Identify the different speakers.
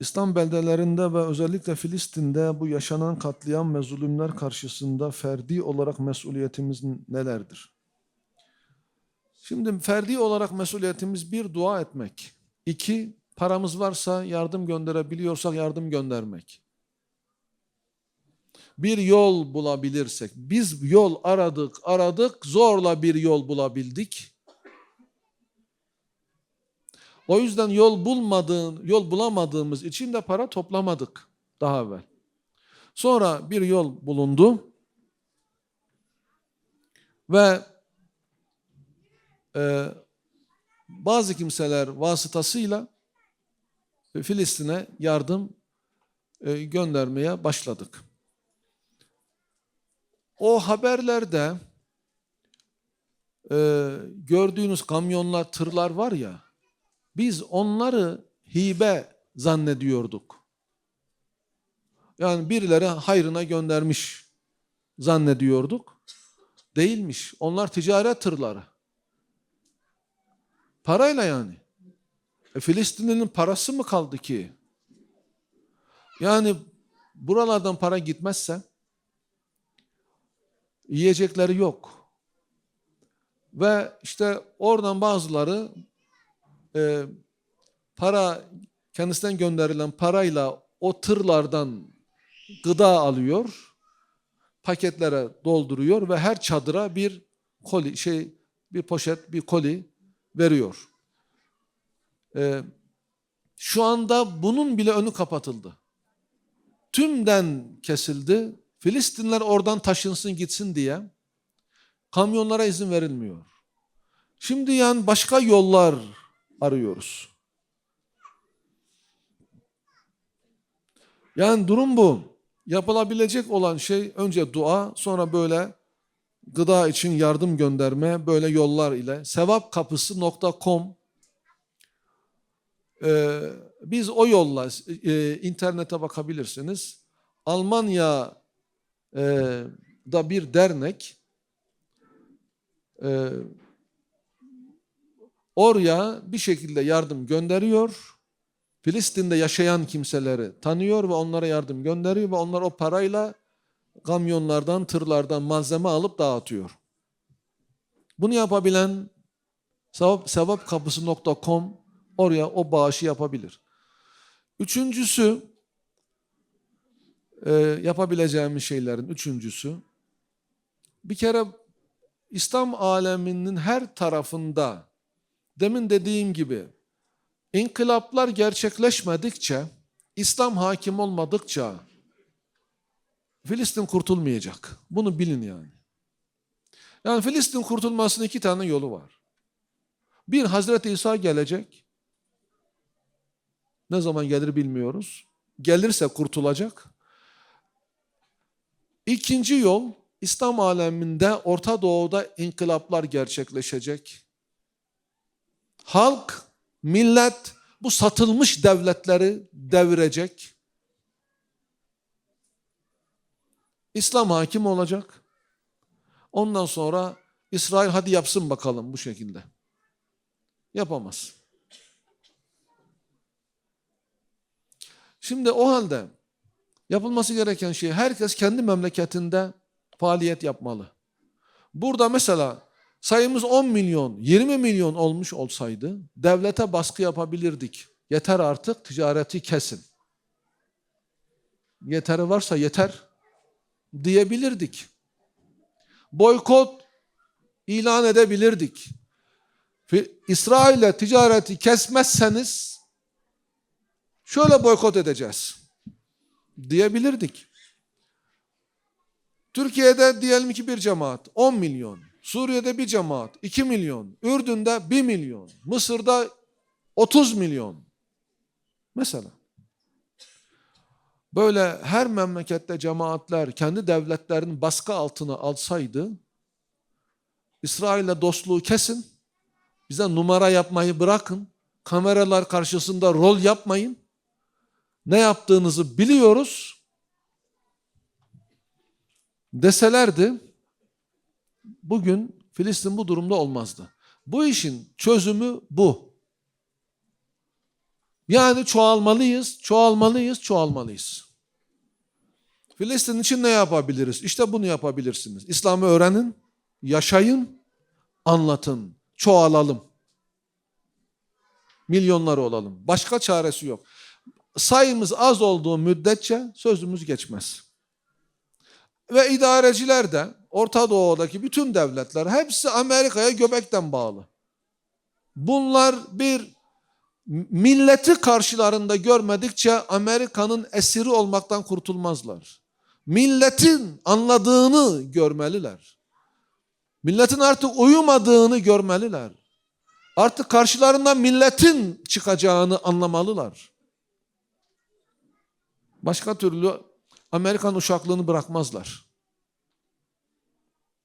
Speaker 1: İslam beldelerinde ve özellikle Filistin'de bu yaşanan katliam ve zulümler karşısında ferdi olarak mesuliyetimiz nelerdir? Şimdi ferdi olarak mesuliyetimiz bir dua etmek. İki, paramız varsa yardım gönderebiliyorsak yardım göndermek. Bir yol bulabilirsek, biz yol aradık, aradık, zorla bir yol bulabildik. O yüzden yol bulmadığın, yol bulamadığımız için de para toplamadık daha evvel. Sonra bir yol bulundu ve e, bazı kimseler vasıtasıyla Filistin'e yardım e, göndermeye başladık. O haberlerde e, gördüğünüz kamyonlar, tırlar var ya, biz onları hibe zannediyorduk. Yani birileri hayrına göndermiş zannediyorduk. Değilmiş. Onlar ticaret tırları. Parayla yani. E, Filistinli'nin parası mı kaldı ki? Yani buralardan para gitmezse yiyecekleri yok. Ve işte oradan bazıları e, para kendisinden gönderilen parayla o tırlardan gıda alıyor, paketlere dolduruyor ve her çadıra bir koli şey bir poşet bir koli veriyor. E, şu anda bunun bile önü kapatıldı. Tümden kesildi. Filistinler oradan taşınsın gitsin diye kamyonlara izin verilmiyor. Şimdi yani başka yollar arıyoruz. Yani durum bu. Yapılabilecek olan şey önce dua, sonra böyle gıda için yardım gönderme, böyle yollar ile sevapkapısı.com ee, biz o yolla e, internete bakabilirsiniz. Almanya e, bir dernek e, oraya bir şekilde yardım gönderiyor. Filistin'de yaşayan kimseleri tanıyor ve onlara yardım gönderiyor ve onlar o parayla kamyonlardan, tırlardan malzeme alıp dağıtıyor. Bunu yapabilen sevap, sevapkapısı.com oraya o bağışı yapabilir. Üçüncüsü e, yapabileceğimiz şeylerin üçüncüsü bir kere İslam aleminin her tarafında demin dediğim gibi inkılaplar gerçekleşmedikçe İslam hakim olmadıkça Filistin kurtulmayacak. Bunu bilin yani. Yani Filistin kurtulmasının iki tane yolu var. Bir Hazreti İsa gelecek. Ne zaman gelir bilmiyoruz. Gelirse kurtulacak. İkinci yol İslam aleminde Orta Doğu'da inkılaplar gerçekleşecek. Halk, millet bu satılmış devletleri devirecek. İslam hakim olacak. Ondan sonra İsrail hadi yapsın bakalım bu şekilde. Yapamaz. Şimdi o halde yapılması gereken şey herkes kendi memleketinde faaliyet yapmalı. Burada mesela sayımız 10 milyon, 20 milyon olmuş olsaydı devlete baskı yapabilirdik. Yeter artık ticareti kesin. Yeteri varsa yeter diyebilirdik. Boykot ilan edebilirdik. İsrail'le ticareti kesmezseniz şöyle boykot edeceğiz diyebilirdik. Türkiye'de diyelim ki bir cemaat 10 milyon, Suriye'de bir cemaat 2 milyon, Ürdün'de 1 milyon, Mısır'da 30 milyon. Mesela. Böyle her memlekette cemaatler kendi devletlerinin baskı altına alsaydı, İsrail'le dostluğu kesin, bize numara yapmayı bırakın, kameralar karşısında rol yapmayın, ne yaptığınızı biliyoruz deselerdi, bugün Filistin bu durumda olmazdı. Bu işin çözümü bu. Yani çoğalmalıyız, çoğalmalıyız, çoğalmalıyız. Filistin için ne yapabiliriz? İşte bunu yapabilirsiniz. İslam'ı öğrenin, yaşayın, anlatın, çoğalalım. Milyonlar olalım. Başka çaresi yok. Sayımız az olduğu müddetçe sözümüz geçmez. Ve idareciler de Orta Doğu'daki bütün devletler hepsi Amerika'ya göbekten bağlı. Bunlar bir milleti karşılarında görmedikçe Amerika'nın esiri olmaktan kurtulmazlar. Milletin anladığını görmeliler. Milletin artık uyumadığını görmeliler. Artık karşılarından milletin çıkacağını anlamalılar. Başka türlü Amerikan uşaklığını bırakmazlar.